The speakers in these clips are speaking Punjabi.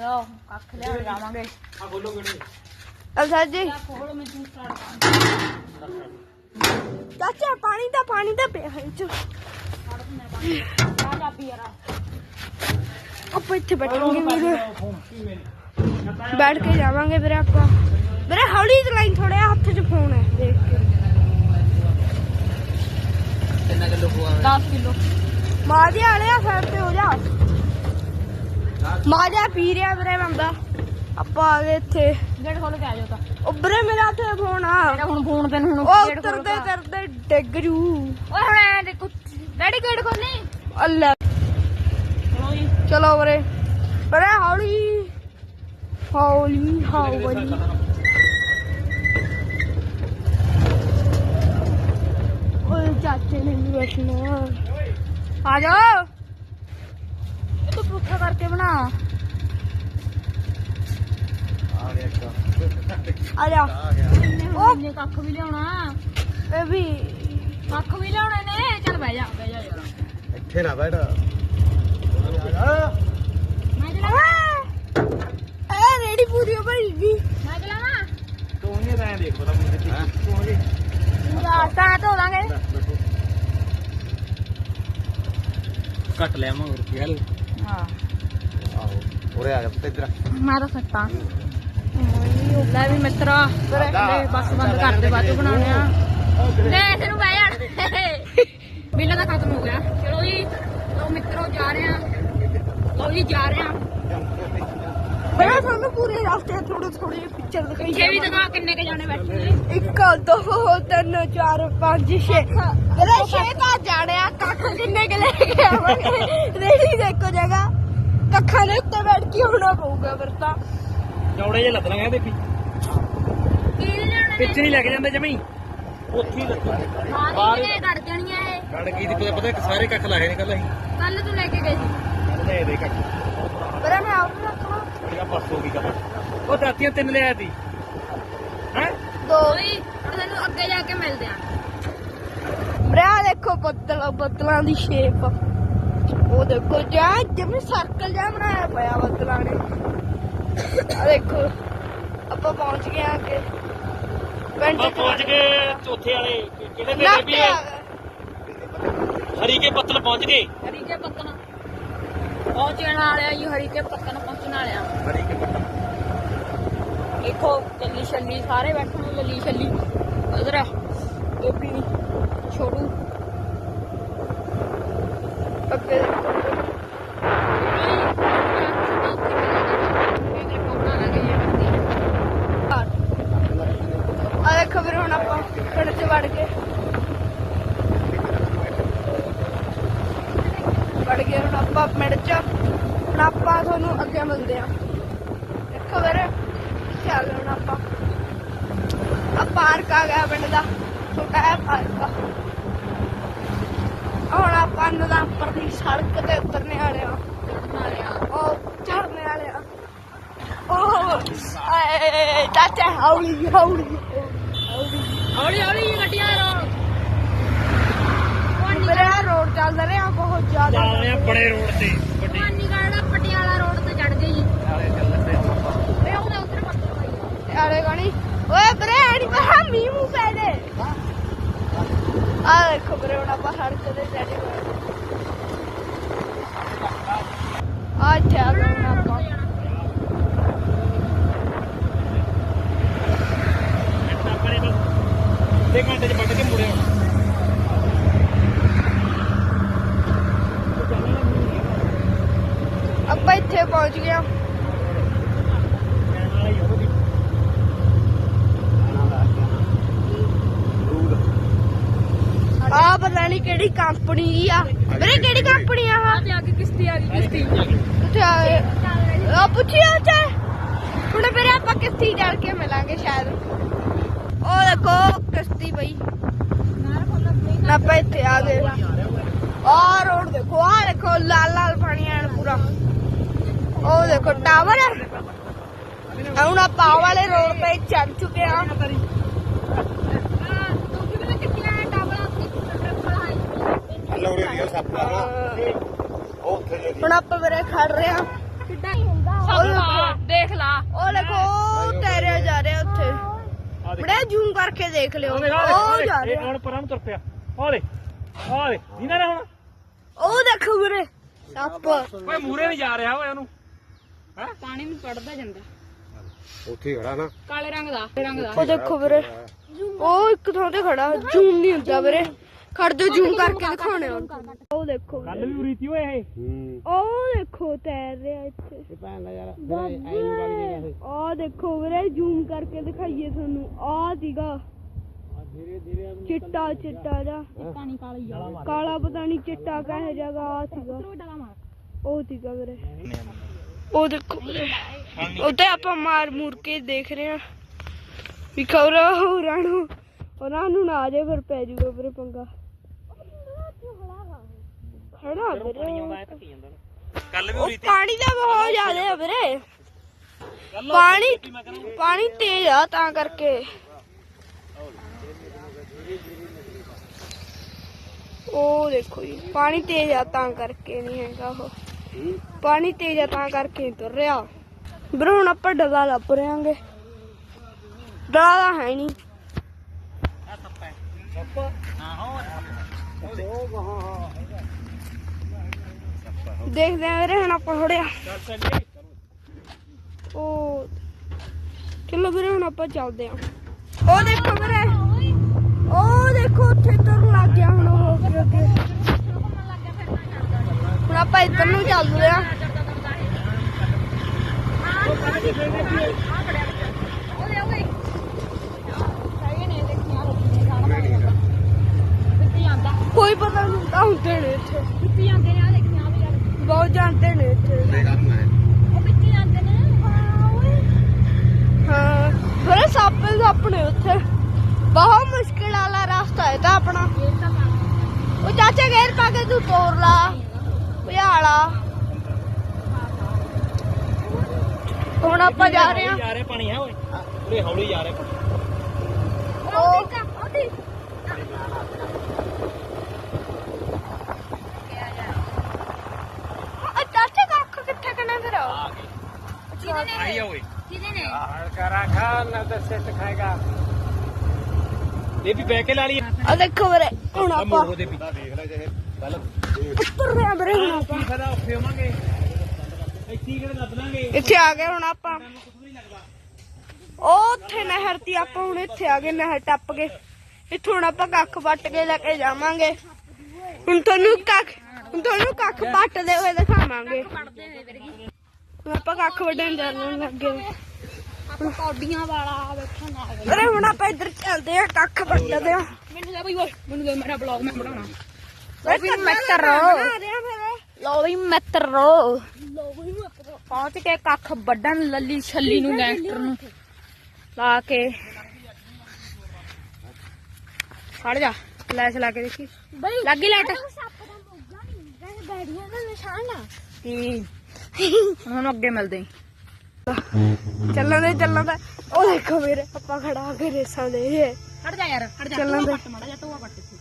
ਆਓ ਕੱਖ ਲਿਆ ਜਾਵਾਂਗੇ। ਆ ਬੋਲੋ ਕਿਹੜੇ ਅਸਰ ਜੀ ਕੋਲ ਮੈਂ ਤੂੰ ਸਟਾਰਟ ਚਾਚਾ ਪਾਣੀ ਦਾ ਪਾਣੀ ਦਾ ਪਿਆ ਹੈ ਚ ਆ ਜਾ ਪੀ ਯਾਰ। ਆਪਾਂ ਇੱਥੇ ਬੈਠਾਂਗੇ ਵੀਰੇ। ਮੇਰੇ ਬੈਠ ਕੇ ਜਾਵਾਂਗੇ ਵੀਰੇ ਆਪਾਂ। ਵੀਰੇ ਹੌਲੀ ਚਲਾਈ ਥੋੜਾ ਹੱਥ 'ਚ ਫੋਨ ਹੈ ਦੇਖ ਕੇ। ਕਿੰਨਾ ਕਿਲੋ ਪਵਾ 10 ਕਿਲੋ। ਮਾਜੇ ਵਾਲਿਆ ਸਾਈਡ ਤੇ ਹੋ ਜਾ। ਮਾਜਾ ਪੀ ਰਿਹਾ ਵੀਰੇ ਬੰਦਾ ਆਪਾਂ ਆ ਗਏ ਇੱਥੇ। ਗੇਟ ਖੋਲ ਕੇ ਆ ਜਾਓ ਤਾਂ। ਮੇਰਾ 'ਚ ਫੋਨ ਆ। ਮੇਰਾ ਹੁਣ ਫੋਨ ਤੈਨੂੰ ਹੁਣ ਉਹ ਗੇਟ ਖੋਲ ਉਤਰਦੇ ਕਰਦੇ ਡਿੱਗ ਜੂ। ਓਏ ਹੁਣ ਐ ਦੇਖੋ ਡੈਡੀ ਗੇਟ ਖੋਲਨੀ ਅੱਲਾ। ਚਲੋ ਵੀਰੇ। ਵੀਰੇ ਹੌਲੀ। ਹੌਲੀ ਹੌਲੀ। ਓਏ ਚਾਚੇ ਨੇ ਵੀ ਬੈਠਣਾ ਆ ਜਾ ਇਹ ਪੁੱਠਾ ਕਰਕੇ ਬਣਾ। ਆ ਜਾ। ਉਹ ਇੰਨੇ ਕੱਖ ਵੀ ਲਿਆਉਣਾ। ਇਹ ਵੀ ਕੱਖ ਵੀ ਲਿਆਉਣੇ ਨੇ। ਚੱਲ ਬਹਿ ਜਾ ਬਹਿ ਜਾ ਯਾਰ। ਇੱਥੇ ਨਾ ਬੈਠ। ਮੈਂ ਚਲਾਵਾਂ ਇਹ ਰੇੜੀ ਪੂਰੀ ਹੋ ਭਰੀ ਜੀ ਮੈਂ ਚਲਾਵਾਂ ਤੂੰ ਨਹੀਂ ਤਾਂ ਦੇਖ ਪਤਾ ਮੈਨੂੰ ਤੂੰ ਜੀ ਪੂਰਾ ਤਾਂ ਧੋ ਦਾਂਗੇ ਕੱਟ ਲਿਆ ਮੈਂ ਹੋਰ ਕੀ ਹਾਲ ਹਾਂ। ਆਹੋ ਉਰੇ ਆ ਜਾ ਪੁੱਤ ਇੱਧਰ ਮੈਂ ਤਾਂ ਸੱਟਾਂ। ਲੈ ਵੀ ਮਿੱਤਰਾ ਲੈ ਬਸ ਬੰਦ ਕਰ ਦੇ ਬਾਅਦ ਬਣਾਉਣੇ ਆ। ਲੈ ਇਸ ਨੂੰ ਬਹਿ ਜਾਣ ਬਿੱਲ ਤਾਂ ਖਤਮ ਹੋ ਗਿਆ। ਚਲੋ ਜੀ ਲੋ ਮਿੱਤਰੋ, ਜਾ ਰਹੇ ਆ। ਲੋ ਜੀ, ਜਾ ਰਹੇ ਆ ਬੜਾ ਸਾਨੂੰ ਪੂਰੇ ਰਸਤੇ ਥੋੜੇ ਥੋੜੇ ਪਿਕਚਰ ਦਿਖਾਈ ਛੇ ਵੀ ਦਿਖਾ ਕਿੰਨੇ ਕੇ ਜਾਣੇ ਬੈਠੇ ਨੇ। ਇੱਕ ਦੋ ਤਿੰਨ ਚਾਰ ਪੰਜ ਛੇ। ਇਹਦੇ ਛੇ ਤਾਂ ਜਾਣਿਆ ਕੱਖ ਕਿੰਨੇ ਕਿ ਲੈ ਕੇ ਆਵਾਂਗੇ? ਰੇੜੀ ਦੇਖੋ ਜਗ੍ਹਾ। ਕੱਖਾਂ ਦੇ ਉੱਤੇ ਬੈਠ ਕੇ ਹੋਣਾ ਪਊਗਾ ਫਿਰ ਤਾਂ। ਚੌੜੇ ਜੇ ਲੱਦ ਲਾਂਗੇ ਦੇਖੀ। ਪਿੱਛੇ ਨਹੀਂ ਲੈ ਕੇ ਜਾਂਦੇ ਜਮਈ ਉੱਥੇ ਹੀ ਲੱਗਾ ਹਾਂ ਇਹ ਕੱਢ ਜਾਣੀਆਂ ਇਹ? ਗੜ ਕੀ ਦੀ ਪਤਾ ਸਾਰੇ ਕੱਖ ਲਾਏ ਨੇ ਕੱਲ ਅਸੀਂ। ਕੱਲ ਤੂੰ ਲੈ ਕੇ ਗਈ ਸੀ। ਲੈ ਦੇ ਕੱਖ। ਪਰ ਮੈਂ ਆਪ ਹੋ ਗਈ ਕੱਖ ਉਹ ਦਾਤੀਆਂ ਤਿੰਨ ਲਿਆ ਤੀ ਹੈ? ਦੋ ਓਏ ਹੁਣ ਤੈਨੂੰ ਅੱਗੇ ਜਾ ਕੇ ਮਿਲਦੇ ਆ। ਬਰਾ ਦੇਖੋ ਬੱਦਲ ਬੱਦਲਾਂ ਦੀ ਸ਼ੇਪ ਉਹ ਦੇਖੋ ਜਾ ਜਿਵੇਂ ਸਰਕਲ ਜਿਹਾ ਬਣਾਇਆ ਪਿਆ ਬੱਦਲਾਂ ਨੇ। ਆ ਦੇਖੋ ਆਪਾਂ ਪਹੁੰਚ ਗਏ ਆ ਅੱਗੇ। ਪਿੰਡ ਆਪਾਂ ਪਹੁੰਚ ਗਏ ਚੌਥੇ ਵਾਲੇ। ਕਿਹੜੇ ਦੇ ਵੀ ਹੈ। ਹਰੀ ਕੇ ਪੱਤਲ ਪਹੁੰਚ ਗਏ? ਹਰੀ ਕੇ ਪੱਤਨ ਪਹੁੰਚਣ ਵਾਲਿਆ ਜੀ ਹਰੀ ਕੇ ਪੱਤਨ ਕੇ ਦੇਖੋ ਲੱਲੀ ਛੱਲੀ ਸਾਰੇ ਬੈਠੇ ਨੇ ਲੱਲੀ ਛੱਲੀ। ਉਧਰ ਹੁਣ ਆਪਾਂ ਪਿੰਡ ਚ ਵੜ ਗਏ ਵੜ ਗਏ ਹੁਣ ਆਪਾਂ ਚ। ਹੁਣ ਆਪਾਂ ਤੁਹਾਨੂੰ ਅੱਗੇ ਮਿਲਦੇ ਆ ਦੇਖੋ ਵੀਰ ਚੱਲ ਹੁਣ ਆਪਾਂ। ਆ ਪਾਰਕ ਆ ਗਿਆ ਪਿੰਡ ਦਾ ਛੋਟਾ ਹੈ ਪਾਰਕ ਆ। ਹੁਣ ਆਪਾਂ ਨੂੰ ਦਾ ਉੱਪਰ ਦੀ ਸੜਕ ਤੇ ਉਤਰਨੇ ਵਾਲੇ ਆ ਉਹ ਚੜਨੇ ਵਾਲੇ ਆ ਉਹ ਆਏ ਚਾਚਾ ਹੌਲੀ ਹੌਲੀ। ਹੌਲੀ ਹੌਲੀ ਗੱਡੀਆਂ ਰੋ ਮੇਰੇ ਆ ਰੋਡ ਚੱਲ ਰਿਹਾ ਬਹੁਤ ਜ਼ਿਆਦਾ ਰਹੇ ਆ ਬੜੇ ਰੋਡ ਤੇ। ਵੱਡੀ ਪਾਨੀਗੜ੍ਹ ਪਟਿਆਲਾ ਰੋਡ ਤੇ ਚੜ ਗਏ ਜੀ ਨਾਲੇ ਚੱਲਦੇ ਵੇ ਉਹਦੇ ਉੱਤਰ ਪੱਤਰ ਆਲੇ ਗਣੀ ਓਏ ਬਰੇ ਆੜੀ ਮਹਾ ਮੀਂਹ ਪੈ ਦੇ ਆ ਦੇਖੋ ਬਰੇ ਹੁਣ ਆਪਾਂ ਸੜਕ ਤੇ ਚੜੇ ਹੋਏ ਆ ਇੱਥੇ ਆ ਗਏ ਹੁਣ ਆਪਾਂ ਆਪਣੇ ਬਸ ਅੱਧੇ ਘੰਟੇ ਚ ਵੱਢ ਕੇ ਮੁੜੇ ਆਉਣਾ ਆਪਾਂ ਇੱਥੇ ਪਹੁੰਚ ਗਏ ਆ ਆ ਪਤਾ ਨਹੀਂ ਕਿਹੜੀ ਕੰਪਨੀ ਦੀ ਆ। ਵੀਰੇ ਕਿਹੜੀ ਕੰਪਨੀ ਆ ਆ ਤੇ ਅੱਗੇ ਕਿਸ਼ਤੀ ਆ ਗਈ ਕਿਸ਼ਤੀ। ਉੱਥੇ ਆ ਗਏ ਆ ਪੁੱਛਿਆ ਉੱਥੇ। ਹੁਣ ਫਿਰ ਆਪਾਂ ਕਿਸ਼ਤੀ ਚੜ ਕੇ ਮਿਲਾਂਗੇ ਸ਼ਾਇਦ। ਉਹ ਦੇਖੋ ਕਿਸ਼ਤੀ ਪਈ ਨਾ ਆਪਾਂ ਇੱਥੇ ਆ ਗਏ। ਆ ਰੋਡ ਦੇਖੋ ਆ ਦੇਖੋ ਲਾਲ ਲਾਲ ਪਾਣੀ ਆਣ ਪੂਰਾ। ਉਹ ਦੇਖੋ ਟਾਵਰ ਹੁਣ ਆਪਾਂ ਆਹ ਵਾਲੇ ਰੋਡ ਤੇ ਚੜ ਚੁੱਕੇ ਆ। ਹੁਣ ਆਪਾਂ ਵੀਰੇ ਖੜ ਰਹੇ ਆ ਕਿੱਦਾਂ ਹੀ ਹੁੰਦਾ। ਉਹ ਦੇਖ ਲਾ। ਉਹ ਦੇਖੋ ਉਹ ਜਾ ਰਿਹਾ ਉੱਥੇ। ਬੜਾ ਜ਼ੂਮ ਕਰਕੇ ਦੇਖ ਲਿਓ। ਉਹ ਜਾ ਰਿਹਾ। ਹੁਣ ਪਰਾਂ ਤੁਰ ਪਿਆ। ਹੋਲੇ ਹੋਲੇ ਇਹਨਾਂ ਨੇ ਹੁਣ? ਉਹ ਦੇਖੋ ਵੀਰੇ। ਸੱਪ। ਓਏ ਮੂਰੇ ਨਹੀਂ ਜਾ ਰਿਹਾ ਓਏ ਉਹਨੂੰ ਪਾਣੀ ਨੂੰ ਕੱਢਦਾ ਜਾਂਦਾ। ਉੱਥੇ ਖੜਾ ਨਾ। ਕਾਲੇ ਰੰਗ ਦਾ। ਰੰਗ ਦਾ। ਉਹ ਦੇਖੋ ਵੀਰੇ। ਉਹ ਇੱਕ ਥਾਂ ਤੇ ਖੜਾ। ਜ਼ੂਮ ਨਹੀਂ ਹੁੰਦਾ ਵੀਰੇ। ਖੜ ਜਾ ਜ਼ੂਮ ਕਰਕੇ ਦਿਖਾਉਣੇ ਆ। ਉਹ ਦੇਖੋ। ਵੀਰੇ। ਕੱਲ ਵੀ ਉਰੀ ਤੀ ਓਏ ਇਹ। ਹੂੰ। ਉਹ ਦੇਖੋ ਤੈਰ ਰਿਹਾ ਇੱਥੇ। ਇਹ ਭੈਣ ਦਾ ਯਾਰ ਫਿਰ ਐ ਨੂੰ ਵਾਲੀ ਜਗ੍ਹਾ ਤੇ ਆ ਦੇਖੋ ਵੀਰੇ ਜ਼ੂਮ ਕਰਕੇ ਦਿਖਾਈਏ ਤੁਹਾਨੂੰ। ਆ ਸੀਗਾ। ਧੀਰੇ ਧੀਰੇ ਚਿੱਟਾ ਚਿੱਟਾ ਪਾਣੀ ਕਾਲੀ ਪਤਾ ਨਹੀਂ ਚਿੱਟਾ ਕਹੇ ਜਗਾ ਆ ਸੀਗਾ ਉਹ ਸੀਗਾ ਵੀਰੇ। ਉਹ ਦੇਖੋ। ਵੀਰੇ ਉੱਤੇ ਆਪਾਂ ਮਾਰ ਮੂਰ ਕੇ ਦੇਖ ਰਹੇ ਆ ਵੀ ਖਬਰਾ ਹੋਰਾਂ ਨੂੰ। ਉਹਨਾਂ ਨੂੰ ਨਾ ਆ ਜਾਏ ਫਿਰ ਪੈ ਜੂਗਾ ਵੀਰੇ ਪੰਗਾ। ਖੜਾ ਵੀਰੇ ਕੱਲ ਵੀ ਉਹ ਪਾਣੀ ਦਾ ਬਹੁਤ ਜ਼ਿਆਦਾ ਆ ਵੀਰੇ। ਪਾਣੀ ਪਾਣੀ ਤੇਜ਼ ਆ ਤਾਂ ਕਰਕੇ। ਉਹ ਦੇਖੋ ਜੀ ਪਾਣੀ ਤੇਜ਼ ਆ ਤਾਂ ਕਰਕੇ ਨਹੀਂ ਹੈਗਾ ਉਹ। ਪਾਣੀ ਤੇਜ਼ ਆ ਤਾਂ ਕਰਕੇ ਨਹੀਂ ਤੁਰ ਰਿਹਾ। ਵੀਰੇ ਹੁਣ ਆਪਾਂ ਡਗਾ ਲੱਭ ਰਿਆਂਗੇ ਡਗਾ ਤਾਂ ਹੈ ਨਹੀਂ। ਦੇਖਦੇ ਆ ਵੀਰੇ ਹੁਣ ਆਪਾਂ ਥੋੜਿਆ ਉਹ ਚਲੋ ਵੀਰੇ ਹੁਣ ਆਪਾਂ ਚੱਲਦੇ ਆ ਉਹ ਦੇਖੋ ਵੀਰੇ ਉਹ ਦੇਖੋ ਉੱਥੇ ਤੁਰਨ ਲੱਗ ਗਿਆ ਹੁਣ ਉਹ ਅੱਗੇ ਅੱਗੇ ਹੁਣ ਆਪਾਂ ਇੱਧਰ ਨੂੰ ਚੱਲਦੇ ਆ ਓਏ ਓਏ ਸਹੀ ਨੇ ਦੇਖਿਆ ਕਿੱਥੇ ਜਾਂਦਾ ਕੋਈ ਪਤਾ ਨਹੀਂ ਹੁੰਦਾ ਹੁੰਦੇ ਨੇ ਇੱਥੇ। ਕਿੱਥੇ ਜਾਂਦੇ ਨੇ ਆ ਦੇਖਿਆ ਵੀ ਯਾਰ ਬਹੁਤ ਜਾਂਦੇ ਨੇ ਇੱਥੇ। ਉਹ ਕਿੱਥੇ ਜਾਂਦੇ ਨੇ? ਹਾਂ ਓਏ। ਹਾਂ ਵੀਰੇ ਸੱਪ ਹੀ ਸੱਪ ਨੇ ਉੱਥੇ। ਬਹੁਤ ਮੁਸ਼ਕਿਲ ਵਾਲਾ ਰਸਤਾ ਹੈ ਤਾਂ ਆਪਣਾ। ਇਹ ਤਾਂ ਪਾਣੀ ਉਹ ਚਾਚਾ ਗੇਰ ਪਾ ਕੇ ਤੂੰ ਤੋੜ ਲਾ। ਭਿਆਲਾ ਹੁਣ ਆਪਾਂ ਜਾ ਰਹੇ ਹਾਂ। ਜਾ ਰਿਹਾ ਪਾਣੀ ਹੈ ਓਏ? ਹੌਲੀ ਜਾ ਰਿਹਾ ਪਾਣੀ ਉਹ ਆ ਚਾਚਾ ਕੱਖ ਕਿੱਥੇ ਕਨੇ ਫਿਰ ਆਈ ਆ ਓਏ ਕਿਹਦੇ ਨੇ ਕਰਾ ਖਾ ਨਾ ਤਾਂ ਸਿੱਟ ਖਾਏਗਾ ਇਹ ਵੀ ਬੈ ਕੇ ਲਾ ਲਈ ਆ ਦੇਖੋ ਵੀਰੇ ਹੁਣ ਆ ਆਪਾਂ ਮੋੜ ਉਹਦੇ ਵੀ ਦੇਖ ਲੈ ਜੇ ਕੱਲ ਉੱਤਰ ਰਹੇ ਆ ਵੀਰੇ ਹੁਣ ਆਪਾਂ। ਕੀ ਫਾਇਦਾ ਔਖੇ ਹੋਵਾਂਗੇ ਇੱਥੇ ਹੀ ਕਿਹੜੇ ਲੱਭ ਲਾਂਗੇ? ਇੱਥੇ ਆ ਗਏ ਹੁਣ ਆਪਾਂ। ਉਹ ਉੱਥੇ ਨਹਿਰ ਤੀ ਆਪਾਂ ਹੁਣ ਇੱਥੇ ਆ ਗਏ ਨਹਿਰ ਟੱਪ ਕੇ। ਇੱਥੋਂ ਹੁਣ ਆਪਾਂ ਕੱਖ ਵੱਟ ਕੇ ਲੈ ਕੇ ਜਾਵਾਂਗੇ। ਹੁਣ ਤੁਹਾਨੂੰ ਕੱਖ ਹੁਣ ਤੁਹਾਨੂੰ ਕੱਖ ਵੱਟਦੇ ਹੋਏ ਦਿਖਾਵਾਂਗੇ ਆਪਾਂ ਕੱਖ ਵੱਢਣ ਜਾਣ ਲੱਗੇ। ਆਪਾਂ ਕੌਡੀਆਂ ਵਾਲਾ ਬੈਠਾ ਨਾਲ ਅਰੇ ਹੁਣ ਆਪਾਂ ਇੱਧਰ ਚੱਲਦੇ ਆ ਕੱਖ ਵੱਟਦੇ ਆ ਮੈਨੂੰ ਦੇ ਬਈ ਮੈਨੂੰ ਦੇ ਮੇਰਾ ਬਲੌਗ ਮੈਂ ਬਣਾਉਣਾ। ਲੋ ਵੀ ਮਿੱਤਰੋ। ਲੋ ਵੀ ਮਿੱਤਰੋ ਪਹੁੰਚ ਕੇ ਕੱਖ ਵੱਢਣ ਲੱਲੀ ਛੱਲੀ ਨੂੰ ਗੈਂਗਸਟਰ ਨੂੰ। ਲਾ ਕੇ। ਖੜ ਜਾ। ਫਲੈਸ਼ ਲਾ ਕੇ ਦੇਖੀ। ਲੱਗੀ ਲਾਈਟ ਬੈੜੀਆਂ ਦਾ ਨਿਸ਼ਾਨ ਆ। ਕੀ? ਹੁਣ ਅੱਗੇ ਮਿਲਦੇ ਚੱਲਣ ਦੇ ਚੱਲਣ ਦਾ ਉਹ ਦੇਖੋ ਵੀਰੇ ਆਪਾਂ ਖੜਾ ਕੇ ਰੇਸਾਂ ਦੇ ਇਹ। ਹਟ ਜਾ ਯਾਰ ਹਟ ਜਾ। ਚੱਲਣ ਦੇ ਮੜਾ ਜਾ ਪੱਟ ਇੱਥੇ।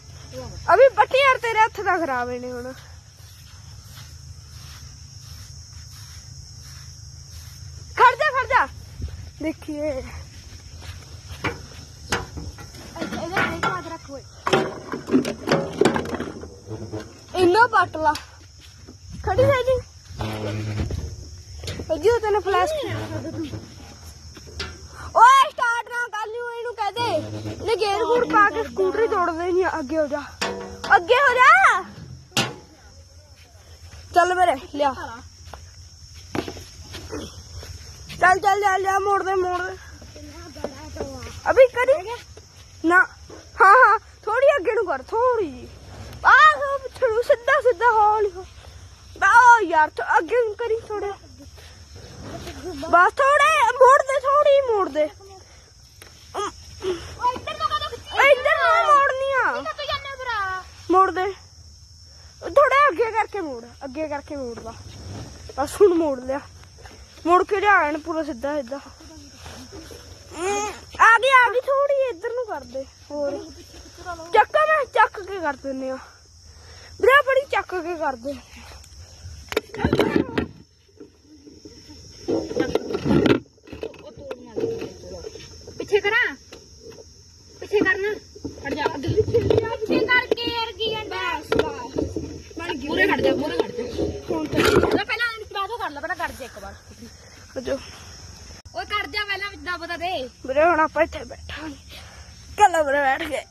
ਅਭੀ ਪੱਟੀ। ਯਾਰ ਤੇਰੇ ਹੱਥ ਦਾ ਖਰਾਬ ਨੇ ਹੁਣ। ਖੜ ਜਾ ਖੜ ਜਾ। ਦੇਖੀਏ। ਇਹਦਾ ਯਾਦ ਰੱਖ ਓਏ। ਇੰਨਾ ਖੜੀ ਹੈ ਜੀ। ਅਜੀ ਤੈਨੂੰ ਫਲੈਸ਼ ਓਏ ਸਟਾਰਟ ਨਾ ਕਰ ਲਿਓ ਇਹਨੂੰ ਕਹਦੇ ਨੇ ਗੇਰ ਗੂਰ ਪਾ ਕੇ ਸਕੂਟਰੀ ਤੋੜਦੇ ਨਹੀਂ ਅੱਗੇ ਹੋ ਜਾ। ਅੱਗੇ ਹੋ ਜਾ। ਚੱਲ ਮੇਰੇ ਲਿਆ। ਚੱਲ ਚੱਲ ਚੱਲ ਜਾ ਮੋੜ ਦੇ ਮੋੜ ਦੇ। ਅਭੀ ਕਰੀ? ਨਾ। ਹਾਂ ਹਾਂ ਥੋੜੀ ਅੱਗੇ ਨੂੰ ਕਰ ਥੋੜੀ ਆਹ ਪਿੱਛੇ ਸਿੱਧਾ ਸਿੱਧਾ ਹੌਲੀ ਹੌਲੀ। ਆਹ ਯਾਰ ਅੱਗੇ ਨੂੰ ਕਰੀ ਥੋੜਾ ਬਸ ਥੋੜੇ ਮੋੜ ਦੇ ਥੋੜੀ ਮੋੜ ਦੇ ਅਮ, ਇੱਧਰ ਨੂੰ ਮੋੜਨੀ ਆ? ਮੋੜ ਦੇ ਥੋੜਾ ਅੱਗੇ ਕਰਕੇ ਮੋੜ ਅੱਗੇ ਕਰਕੇ ਮੋੜ ਲਾ ਬਸ ਹੁਣ ਮੋੜ ਲਿਆ। ਮੁੜ ਕੇ ਲਿਆ ਐਨ ਪੂਰਾ ਸਿੱਧਾ ਸਿੱਧਾ। ਆ ਗਈ ਆ ਗਈ ਥੋੜੀ ਇੱਧਰ ਨੂੰ ਕਰ ਦੇ ਹੋਰ। ਚੱਕਾ ਮੈਂ ਚੱਕ ਕੇ ਕਰ ਦਿੰਨੇ ਆ। ਵੀਰੇ ਬੜੀ ਚੱਕ ਕੇ ਕਰ ਦੇ ਪਿੱਛੇ ਕਰਾਂ ਅਜੋ ਓਏ ਕੱਢ ਜਾ ਪਹਿਲਾਂ ਵਿੱਚ ਦੱਬ ਤਾਂ ਦੇ ਵੀਰੇ ਹੁਣ ਆਪਾਂ ਇੱਥੇ ਬੈਠਾਂਗੇ ਕੱਲਾ ਵੀਰੇ ਬੈਠ ਗਏ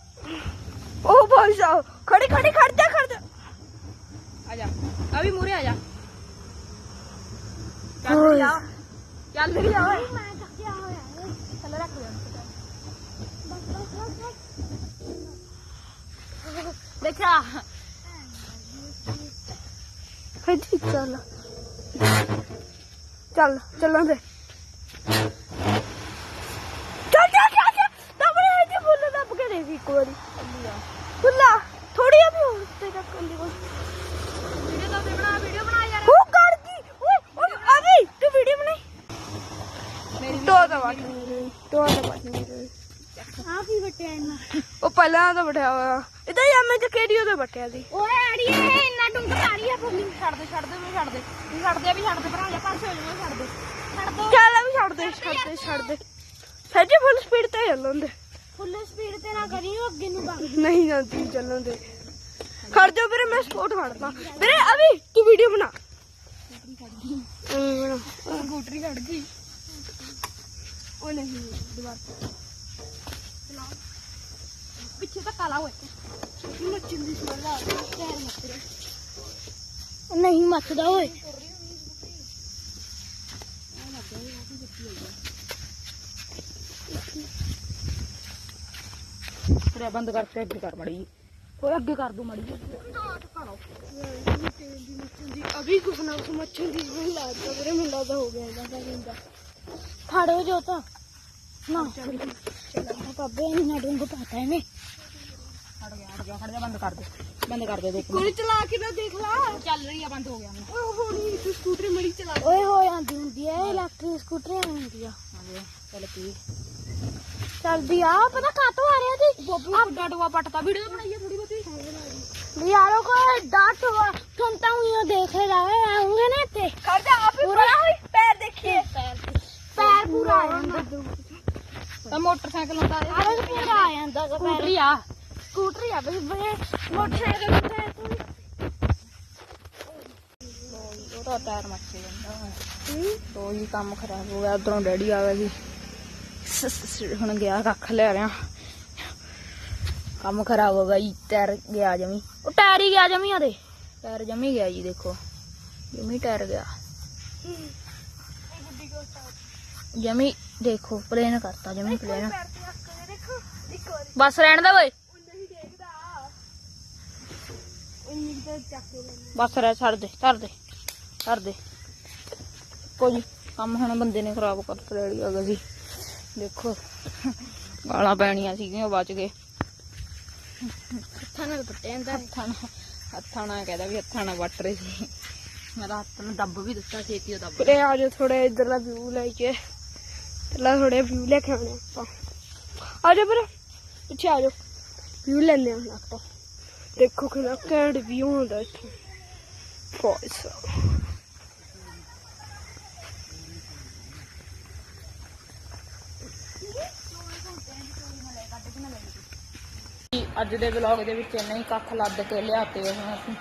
ਉਹ ਭਾਈ ਸਾਹਿਬ ਖੜੀ ਖੜੀ ਖੜ ਜਾ ਖੜ ਜਾ ਆ ਜਾ ਆ ਵੀ ਮੂਰੇ ਆ ਜਾ ਚੱਲ ਜਾ ਚੱਲ ਵੀ ਜਾ ਓਏ। ਮੈਂ ਥੱਕਿਆ ਹੋਇਆ ਥੱਲੇ ਰੱਖ ਦੇ ਦੇਖਿਆ? ਹਾਂਜੀ ਚੱਲ। ਚੱਲ ਚੱਲਾਂ ਦੇ ਚੱਲ ਜਾ ਜਾ ਜਾ ਦਬੜੇ ਹੈ ਜੀ ਬੁੱਲ ਦੱਬ ਕੇ ਦੇਖ ਇੱਕ ਵਾਰੀ ਬੁੱਲਾ ਥੋੜੀ ਆ ਵੀ ਹੋਰ ਤੇ ਤੱਕ ਕੰਦੀ ਕੋਲ ਵੀਡੀਓ ਤਾਂ ਤੇ ਬਣਾ ਵੀਡੀਓ ਬਣਾ ਯਾਰ ਉਹ ਕਰ ਗਈ ਓਏ ਓਏ ਆ ਗਈ ਤੂੰ ਵੀਡੀਓ ਬਣਾਈ ਮੇਰੀ ਦੋ ਦਾ ਬਾਤ ਦੋ ਦਾ ਬਾਤ ਆ ਕੀ ਬਟਿਆ ਇੰਨਾ ਉਹ ਪਹਿਲਾਂ ਤਾਂ ਬਠਿਆ ਹੋਇਆ। ਇਦਾਂ ਹੀ ਐਵੇਂ ਚ ਕਿਹੜੀ ਉਹਦੇ ਬਟਿਆ ਸੀ ਓਏ ਅੜੀਏ ਇੰਨਾ ਡੂੰਘਾ ਮਾਰੀ ਆ ਫੁੱਲੀ ਛੱਡ ਦੇ ਛੱਡ ਦੇ ਮੈਨੂੰ ਛੱਡ ਦੇ। ਤੂੰ ਛੱਡ ਦੇ ਵੀ ਛੱਡ ਦੇ ਭਰਾ ਜਾ ਹੋ ਜਾ ਛੱਡ ਦੇ। ਛੱਡ ਦੋ। ਚੱਲ ਆ ਵੀ ਛੱਡ ਦੇ ਛੱਡ ਦੇ ਛੱਡ ਦੇ। ਸੱਜੇ ਫੁੱਲ ਸਪੀਡ ਤੇ ਚੱਲਣ ਦੇ। ਫੁੱਲ ਸਪੀਡ ਤੇ ਨਾ ਕਰੀ ਉਹ ਅੱਗੇ ਨੂੰ ਵਗ ਨਹੀਂ ਜਾਂਦੀ ਚੱਲਣ ਦੇ। ਖੜ ਜਾ ਵੀਰੇ ਮੈਂ ਸਪੋਰਟ ਖੜਦਾ ਵੀਰੇ ਅਭੀ ਤੂੰ ਵੀਡੀਓ ਬਣਾ। ਸਕੂਟਰੀ ਖੜ ਗਈ। ਉਹ ਨਹੀਂ ਦੁਬਾਰਾ। ਪਿੱਛੇ ਤਾਂ ਦੀ ਸਮਝ ਆ ਨਹੀਂ ਮੱਚਦਾ ਓਏ। ਤੇਰਾ ਬੰਦ ਕਰਕੇ ਅੱਗੇ ਕਰ ਮੜੀ ਓਏ ਅੱਗੇ ਕਰ ਦੂ ਮੜੀ ਅਭੀ ਕੁਛ ਨਾ ਕੁਛ ਮੱਛਣ ਦੀ ਸਮਝ ਲੱਗਦਾ ਵੀਰੇ ਮੈਨੂੰ ਲੱਗਦਾ ਹੋ ਗਿਆ ਇਹਦਾ ਤਾਂ ਖੜੋ ਜੋ ਤਾਂ ਨਾ। ਚਲੋ ਬਾਬੇ ਇੰਨਾ ਡੂੰਘ ਪਾਤਾ ਇਹਨੇ। ਹਟ ਗਿਆ ਹਟ ਗਿਆ ਹਟ ਜਾ ਬੰਦ ਕਰ ਦੇ ਬੰਦ ਕਰ ਦੇ ਦੇਖ ਕੋਈ ਚਲਾ ਕੇ ਨਾ ਦੇਖ ਲਾ ਚੱਲ ਰਹੀ ਆ ਬੰਦ ਹੋ ਗਿਆ ਹੁਣ ਓਏ ਹੋਣੀ ਤੂੰ ਸਕੂਟਰ ਮੜੀ ਚਲਾ ਓਏ ਹੋ ਜਾਂਦੀ ਹੁੰਦੀ ਐ ਇਲੈਕਟ੍ਰਿਕ ਸਕੂਟਰ ਹੁੰਦੀ ਆ ਚੱਲ ਕੀ ਚਲਦੀ ਆ ਪਤਾ ਕਾਤੋਂ ਆ ਰਿਹਾ ਸੀ ਬੋਬੀ ਵੱਡਾ ਟੋਆ ਪੱਟਦਾ ਵੀਡੀਓ ਬਣਾਈਏ ਥੋੜੀ ਬਹੁਤੀ ਯਾਰੋ ਕੋ ਡਾਟ ਹੋਆ ਤੁਮ ਤਾਂ ਉਹ ਦੇਖ ਰਹੇ ਆਉਂਗੇ ਨਾ ਇੱਥੇ ਖੜ ਜਾ ਆਪੇ ਪੂਰਾ ਹੋਈ ਪੈਰ ਦੇਖੀਏ ਪੈਰ ਪੂਰਾ ਆ ਜਾਂਦਾ ਤਾਂ ਮੋਟਰਸਾਈਕਲ ਹੁੰਦਾ ਆ ਪੂਰਾ ਆ ਜਾਂਦਾ ਸਕੂਟਰੀ ਆ ਬਈ ਬਈ ਮੋਟਰਸਾਈਕਲ ਹੁੰਦਾ ਹੈ ਤੂੰ। ਉਹਦਾ ਟਾਇਰ ਮੱਚ ਜਾਂਦਾ ਤੋ ਹੀ ਕੰਮ ਖਰਾਬ ਹੋ ਗਿਆ ਉਧਰੋਂ ਡੈਡੀ ਆ ਗਿਆ ਸੀ। ਹੁਣ ਗਿਆ ਕੱਖ ਲੈ ਰਿਆ ਕੰਮ ਖਰਾਬ ਹੋ ਗਿਆ ਜੀ ਟਾਇਰ ਗਿਆ ਜਮੀ। ਉਹ ਟਾਇਰ ਹੀ ਗਿਆ ਜਮੀ ਆਦੇ ਟਾਇਰ ਜਮੀ ਗਿਆ ਜੀ ਦੇਖੋ। ਜਮੀ ਟਾਇਰ ਗਿਆ। ਜਮੀ ਦੇਖੋ ਪਲੇਨ ਕਰਤਾ ਜਮੀ ਪਲੇਨ ਤੇ ਬਸ ਰਹਿਣ ਦੇ ਓਏ ਉਹ ਨਹੀਂ ਦੇਖਦਾ ਤਾਂ ਚੱਕ ਕੇ ਬਸ ਰਹਿ ਛੱਡ ਦੇ ਛੱਡ ਦੇ ਛੱਡ ਦੇ। ਕੋਈ ਕੰਮ ਹੁਣ ਬੰਦੇ ਨੇ ਖਰਾਬ ਕਰ ਰੈਡੀ ਆ ਸੀ। ਦੇਖੋ ਗਾਲਾਂ ਪੈਣੀਆਂ ਸੀਗੀਆਂ ਬਚ ਗਏ। ਹੱਥਾਂ ਨਾਲ ਪੱਟਿਆ ਜਾਂਦਾ ਹੱਥਾਂ ਨਾਲ ਹੱਥਾਂ ਨਾਲ ਕਹਿੰਦਾ ਵੀ ਹੱਥਾਂ ਨਾਲ ਵੱਟ ਰਹੇ ਸੀ। ਮੈਂ ਤਾਂ ਹੱਥ ਨੂੰ ਦੱਬ ਵੀ ਦਿੱਤਾ ਛੇਤੀ ਉਹ ਦੱਬ ਵੀਰੇ ਆ ਜਾ ਥੋੜਾ ਇਧਰਲਾ ਵਿਊ ਲੈ ਕੇ। ਪਹਿਲਾਂ ਥੋੜੇ ਵਿਊ ਲੈ ਕੇ ਆਉਣੇ ਆਪਾਂ। ਆ ਜਾ ਵੀਰੇ ਪਿੱਛੇ ਆ ਜਾ ਵਿਊ ਲੈਣੇ ਆ ਹੁਣ ਆਪਾਂ। ਦੇਖੋ ਕਿੰਨਾ ਘੈਂਟ ਵਿਊ ਹੁੰਦਾ ਇੱਥੇ। ਫੋਇਸ ਅੱਜ ਦੇ ਵਲੌਗ ਦੇ ਵਿੱਚ ਇੰਨਾ ਹੀ ਕੱਖ ਲੱਦ ਕੇ ਲਿਆਤੇ ਹੁਣ ਅਸੀਂ।